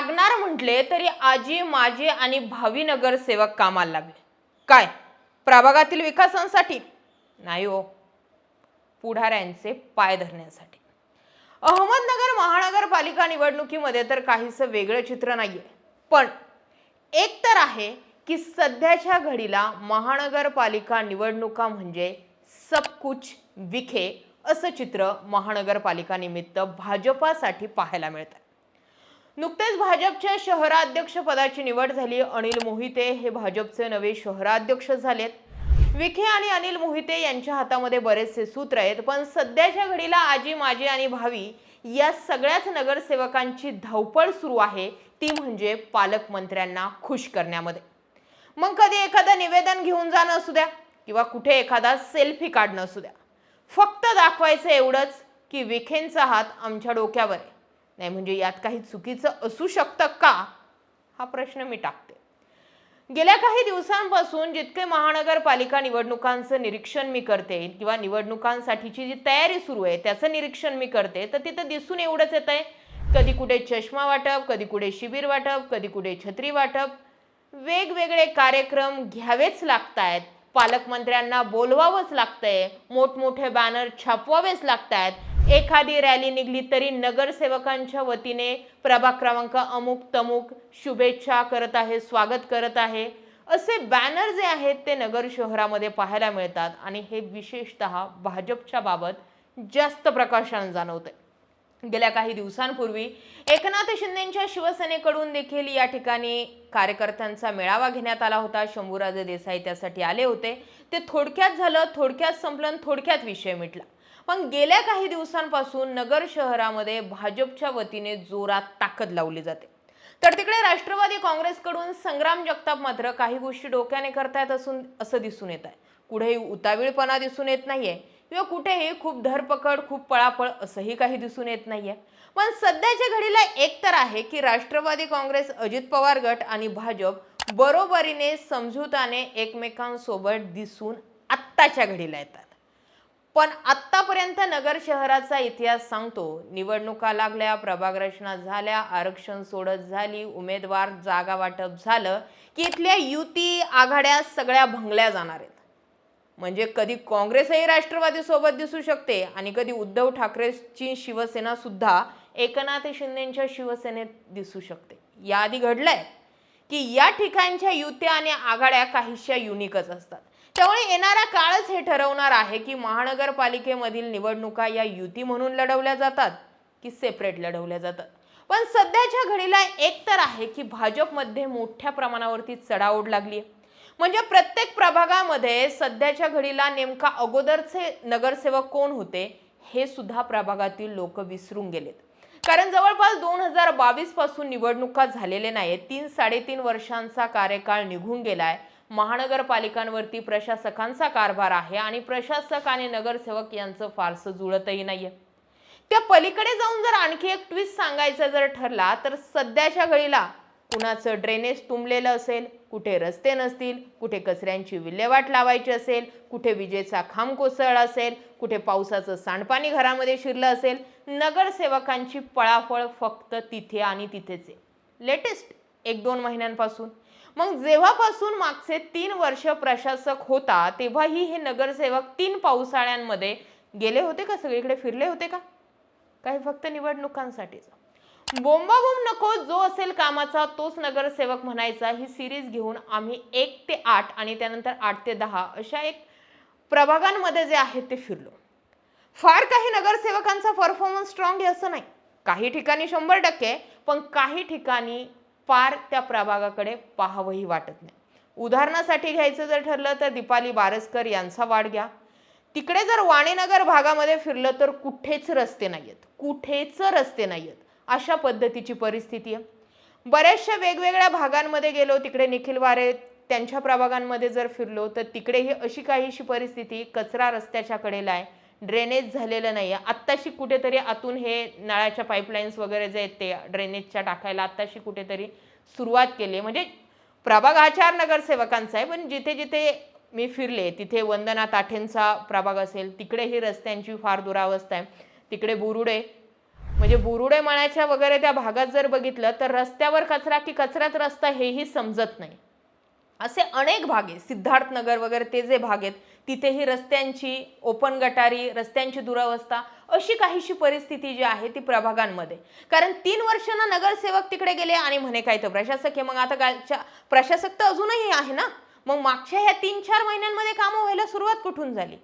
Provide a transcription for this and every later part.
लागणार म्हटले तरी आजी माजी आणि भावी नगरसेवक कामाला लागले. काय? प्रभागातील विकासांसाठी? नाही हो. पुढाऱ्यांचे पाय धरण्यासाठी. अहमदनगर महानगरपालिका निवडणुकीमध्ये तर काहीसं वेगळं चित्र नाहीये. पण एक तर आहे की सध्याच्या घडीला महानगरपालिका निवडणुका म्हणजे सबकुच विखे असं चित्र महानगरपालिका निमित्त भाजपासाठी पाहायला मिळतं नुकतेच भाजपच्या शहराध्यक्ष पदाची निवड झाली. अनिल मोहिते हे भाजपचे नवे शहराध्यक्ष झालेत. विखे आणि अनिल मोहिते यांच्या हातामध्ये बरेचसे सूत्र आहेत पण सध्याच्या घडीला आजी माजी आणि भावी या सगळ्याच नगरसेवकांची धावपळ सुरू आहे ती म्हणजे पालकमंत्र्यांना खुश करण्यामध्ये. मग कधी एखादं निवेदन घेऊन जाणं असू द्या किंवा कुठे एखादा सेल्फी काढणं असू द्या. फक्त दाखवायचं एवढंच की विखेंचा हात आमच्या डोक्यावर आहे. नाही म्हणजे यात काही चुकीचं असू शकतं का? हा प्रश्न मी टाकते. गेल्या काही दिवसांपासून जितके महानगरपालिका निवडणुकांचं निरीक्षण मी करते किंवा निवडणुकांसाठीची जी तयारी सुरू आहे त्याचं निरीक्षण मी करते तर तिथं दिसून एवढंच येत आहे कधी कुठे चष्मा वाटप कधी कुठे शिबिर वाटप कधी कुठे छत्री वाटप. वेगवेगळे कार्यक्रम घ्यावेच लागतायत. पालकमंत्र्यांना बोलवावंच लागतंय. मोठमोठे बॅनर छापवावेच लागतायत. एखादी रॅली निघली तरी नगरसेवकांच्या वतीने प्रभाग क्रमांक अमुक तमुक शुभेच्छा करत आहे स्वागत करत आहे. असे बॅनर जे आहेत ते नगर शहरामध्ये पाहायला मिळतात आणि हे विशेषतः भाजपच्या बाबत जास्त प्रकाशन जाणवतंय. गेल्या काही दिवसांपूर्वी एकनाथ शिंदेच्या शिवसेनेकडून देखील या ठिकाणी कार्यकर्त्यांचा मेळावा घेण्यात आला होता. शंभूराजे देसाई त्यासाठी आले होते. ते थोडक्यात झालं थोडक्यात संपलं थोडक्यात विषय मिटला. पण गेल्या काही दिवसांपासून नगर शहरामध्ये भाजपच्या वतीने जोरात ताकद लावली जाते. तर तिकडे राष्ट्रवादी काँग्रेसकडून संग्राम जगताप मात्र काही गोष्टी डोक्याने करतायत असून असं दिसून येत आहे. कुठेही उतावीळपणा दिसून येत नाहीये किंवा कुठेही खूप धरपकड खूप पळापळ असंही काही दिसून येत नाहीये. पण सध्याच्या घडीला एक तर आहे की राष्ट्रवादी काँग्रेस अजित पवार गट आणि भाजप बरोबरीने समजूताने एकमेकांसोबत दिसून आत्ताच्या घडीला येतात. पण आत्ता आतापर्यंत नगर शहराचा इतिहास सांगतो. निवडणुका लागल्या प्रभाग रचना झाल्या आरक्षण सोडत झाली उमेदवार जागा वाटप झालं की इथल्या युती आघाड्या सगळ्या भंगल्या जाणार आहेत. म्हणजे कधी काँग्रेसही राष्ट्रवादी सोबत दिसू शकते आणि कधी उद्धव ठाकरेची शिवसेना सुद्धा एकनाथ शिंदेच्या शिवसेनेत दिसू शकते. याआधी घडलंय की या ठिकाणच्या युत्या आणि आघाड्या काहीशा युनिकच असतात. त्यामुळे येणारा काळच हे ठरवणार आहे की महानगरपालिकेमधील निवडणुका या युती म्हणून लढवल्या जातात की सेपरेट लढवल्या जातात. पण सध्याच्या घडीला एक तर आहे की भाजपमध्ये मोठ्या प्रमाणावरती चढाओढ लागली आहे. म्हणजे प्रत्येक प्रभागामध्ये सध्याच्या घडीला नेमका अगोदरचे नगरसेवक कोण होते हे सुद्धा प्रभागातील लोक विसरून गेलेत. कारण जवळपास दोन हजार बावीसपासून निवडणुका झालेल्या नाहीत तीन साडेतीन वर्षांचा कार्यकाळ निघून गेलाय. महानगरपालिकांवरती प्रशासकांचा कारभार आहे आणि प्रशासक आणि नगरसेवक यांचं फारसं जुळतही नाहीये. त्या पलीकडे जाऊन जर आणखी एक ट्विस्ट सांगायचं जर ठरला तर सध्याच्या घडीला कुणाचं ड्रेनेज तुंबलेलं असेल कुठे रस्ते नसतील कुठे कचऱ्यांची विल्हेवाट लावायची असेल कुठे विजेचा खांब कोसळला असेल कुठे पावसाचं सांडपाणी घरामध्ये शिरलं असेल नगरसेवकांची पळापळ फक्त तिथे आणि तिथेच आहे. लेटेस्ट एक दोन महिन्यांपासून. मग जेव्हापासून मागचे तीन वर्ष प्रशासक होता तेव्हाही हे नगरसेवक तीन पावसाळ्यांमध्ये गेले होते का? सगळीकडे फिरले होते का? काही फक्त निवडणुकांसाठीच. बोंबाबोंब नको जो असेल कामाचा तोच नगरसेवक म्हणायचा. ही सिरीज घेऊन आम्ही एक ते आठ आणि त्यानंतर आठ ते दहा अशा एक प्रभागांमध्ये जे आहे ते फिरलो. फार काही नगरसेवकांचा परफॉर्मन्स स्ट्रॉंग आहे असं नाही. काही ठिकाणी शंभर टक्के पण काही ठिकाणी फार त्या प्रभागाकडे पाहावंही वाटत नाही. उदाहरणासाठी घ्यायचं जर ठरलं तर दीपाली बारसकर यांचा वाढ घ्या. तिकडे जर वाणीनगर भागामध्ये फिरलं तर कुठेच रस्ते नाही आहेत कुठेच रस्ते नाही आहेत अशा पद्धतीची परिस्थिती आहे. बऱ्याचशा वेगवेगळ्या भागांमध्ये गेलो तिकडे निखिल वारे त्यांच्या प्रभागांमध्ये जर फिरलो तर तिकडेही अशी काहीशी परिस्थिती कचरा रस्त्याच्या कडेला आहे. ड्रेनेज झालेलं नाही आहे आत्ताशी कुठेतरी आतून हे नळाच्या पाईपलाईन्स वगैरे जे आहेत ते ड्रेनेजच्या टाकायला आत्ताशी कुठेतरी सुरुवात केली. आहे म्हणजे प्रभाग हा चार नगरसेवकांचा आहे पण जिथे जिथे मी फिरले तिथे वंदना ताठेंचा प्रभाग असेल तिकडेही रस्त्यांची फार दुरावस्था आहे. तिकडे बुरुडे. म्हणजे बुरुडे मळ्याच्या वगैरे त्या भागात जर बघितलं तर रस्त्यावर कचरा की कचऱ्यात रस्ता हेही समजत नाही. असे अनेक भाग आहे सिद्धार्थनगर वगैरे ते जे भाग आहेत तिथेही रस्त्यांची ओपन गटारी रस्त्यांची दुरावस्था अशी काहीशी परिस्थिती जी आहे ती प्रभागांमध्ये. कारण तीन वर्षांना नगरसेवक तिकडे गेले आणि म्हणे काय तर प्रशासक हे मग आता कालच्या प्रशासक तर अजूनही आहे ना? मग मागच्या ह्या तीन चार महिन्यांमध्ये कामं व्हायला सुरुवात कुठून झाली?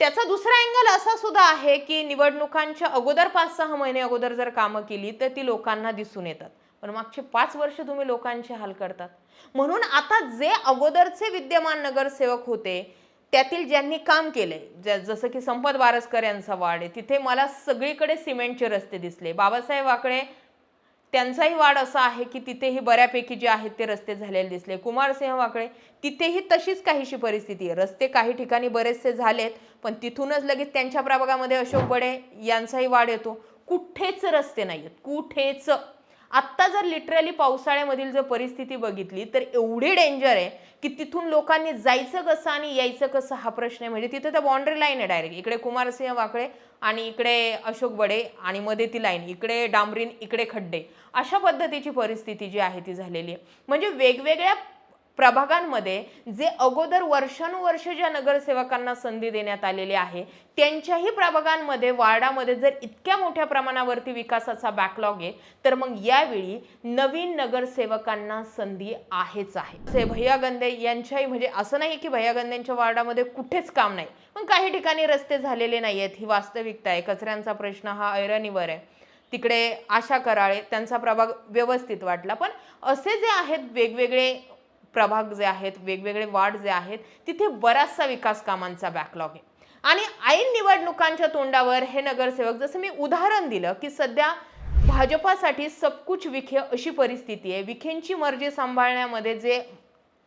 त्याचा दुसरा अँगल असा सुद्धा आहे की निवडणुकांच्या अगोदर पाच सहा महिने अगोदर जर कामं केली तर ती लोकांना दिसून येतात. पण मागचे पाच वर्ष तुम्ही लोकांचे हाल करतात. म्हणून आता जे अगोदरचे विद्यमान नगरसेवक होते त्यातील ज्यांनी काम केले ज- जसं की संपत बारसकर यांचा वाड आहे तिथे मला सगळीकडे सिमेंटचे रस्ते दिसले. बाबासाहेब वाकडे त्यांचाही वाढ असा आहे की तिथेही बऱ्यापैकी जे आहेत ते रस्ते झालेले दिसले. कुमारसिंह वाकळे तिथेही तशीच काहीशी परिस्थिती आहे. रस्ते काही ठिकाणी बरेचसे झालेत पण तिथूनच लगेच त्यांच्या प्रभागामध्ये अशोक बडे यांचाही वाढ येतो. कुठेच रस्ते नाही आहेत कुठेच. आत्ता जर लिटरली पावसाळ्यामधील जर परिस्थिती बघितली तर एवढी डेंजर आहे की तिथून लोकांनी जायचं कसं आणि यायचं कसं हा प्रश्न आहे. म्हणजे तिथं तर बाउंड्री लाईन आहे डायरेक्ट इकडे कुमारसिंह वाकळे आणि इकडे अशोक बडे आणि मध्ये ती लाईन इकडे डांबरीन इकडे खड्डे. अशा पद्धतीची परिस्थिती जी आहे ती झालेली आहे. म्हणजे वेगवेगळ्या प्रभागांमध्ये जे अगोदर वर्षानुवर्ष ज्या नगरसेवकांना संधी देण्यात आलेली आहे त्यांच्याही प्रभागांमध्ये वार्डामध्ये जर इतक्या मोठ्या प्रमाणावरती विकासाचा बॅकलॉग आहे तर मग यावेळी नवीन नगरसेवकांना संधी आहेच आहे. भैया गंदे यांच्याही म्हणजे असं नाही की भैया गंदेंच्या वार्डामध्ये कुठेच काम नाही. पण काही ठिकाणी रस्ते झालेले नाही आहेत ही वास्तविकता आहे. कचऱ्यांचा प्रश्न हा ऐरणीवर आहे. तिकडे आशा कराळे त्यांचा प्रभाग व्यवस्थित वाटला. पण असे जे आहेत वेगवेगळे प्रभाग जे आहेत वेगवेगळे वार्ड जे आहेत तिथे बराचसा विकास कामांचा बॅकलॉग आहे. आणि ऐन निवडणुकांच्या तोंडावर हे नगरसेवक जसं मी उदाहरण दिलं की सध्या भाजपासाठी सबकुच विखे अशी परिस्थिती आहे. विखेंची मर्जी सांभाळण्यामध्ये जे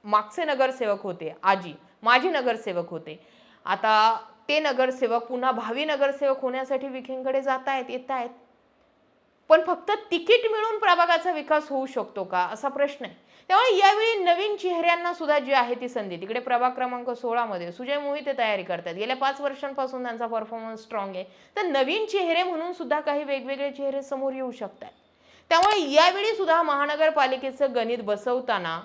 मागचे नगरसेवक होते आजी माजी नगरसेवक होते. आता ते नगरसेवक पुन्हा भावी नगरसेवक होण्यासाठी विखेंकडे जात आहेत येत आहेत पण फक्त तिकीट मिळून प्रभागाचा विकास होऊ शकतो का असा प्रश्न आहे. त्यामुळे यावेळी नवीन चेहऱ्यांना सुद्धा जी आहे ती संधी तिकडे प्रभाग क्रमांक सोळामध्ये सुजय मोहिते तयारी करतात. गेल्या पाच वर्षांपासून त्यांचा परफॉर्मन्स स्ट्रॉंग आहे. तर नवीन चेहरे म्हणून सुद्धा काही वेगवेगळे चेहरे समोर येऊ शकतात. त्यामुळे यावेळी सुद्धा महानगरपालिकेचं गणित बसवताना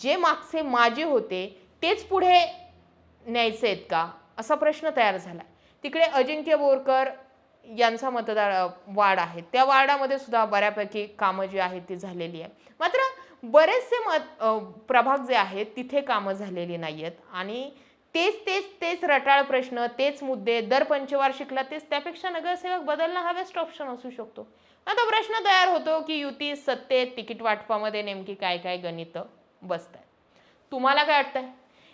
जे मागचे माझे होते तेच पुढे न्यायचे आहेत का? असा प्रश्न तयार झाला. तिकडे अजिंक्य बोरकर यांचा मतदार वाढ वार्ड आहे. त्या वार्डामध्ये सुद्धा बऱ्यापैकी कामं जी आहेत ती झालेली आहे मात्र बरेचसे मत प्रभाग जे आहेत तिथे कामं झालेली नाही आहेत आणि तेच तेच तेच रटाळ प्रश्न तेच मुद्दे दर पंचवार्षिकला तेच त्यापेक्षा नगरसेवक बदलणं हा बेस्ट ऑप्शन असू शकतो. आता प्रश्न तयार होतो की युती सत्तेत तिकीट वाटपामध्ये नेमकी काय काय गणितं बसत आहे तुम्हाला काय वाटतंय?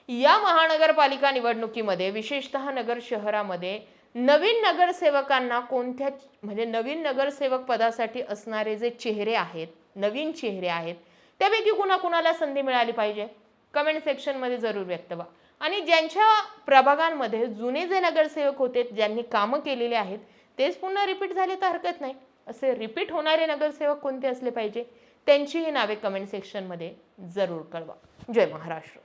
या महानगरपालिका निवडणुकीमध्ये विशेषतः नगर शहरामध्ये नवीन नगरसेवकांना कोणत्या म्हणजे नवीन नगरसेवक पदासाठी असणारे जे चेहरे आहेत नवीन चेहरे आहेत त्यापैकी कुणाकुणाला संधी मिळाली पाहिजे? कमेंट सेक्शनमध्ये जरूर व्यक्त व्हा. आणि ज्यांच्या प्रभागांमध्ये जुने जे नगरसेवक होते ज्यांनी कामं केलेली आहेत तेच पुन्हा रिपीट झाले तर हरकत नाही. असे रिपीट होणारे नगरसेवक कोणते असले पाहिजे? त्यांचीही नावे कमेंट सेक्शनमध्ये जरूर कळवा. जय महाराष्ट्र.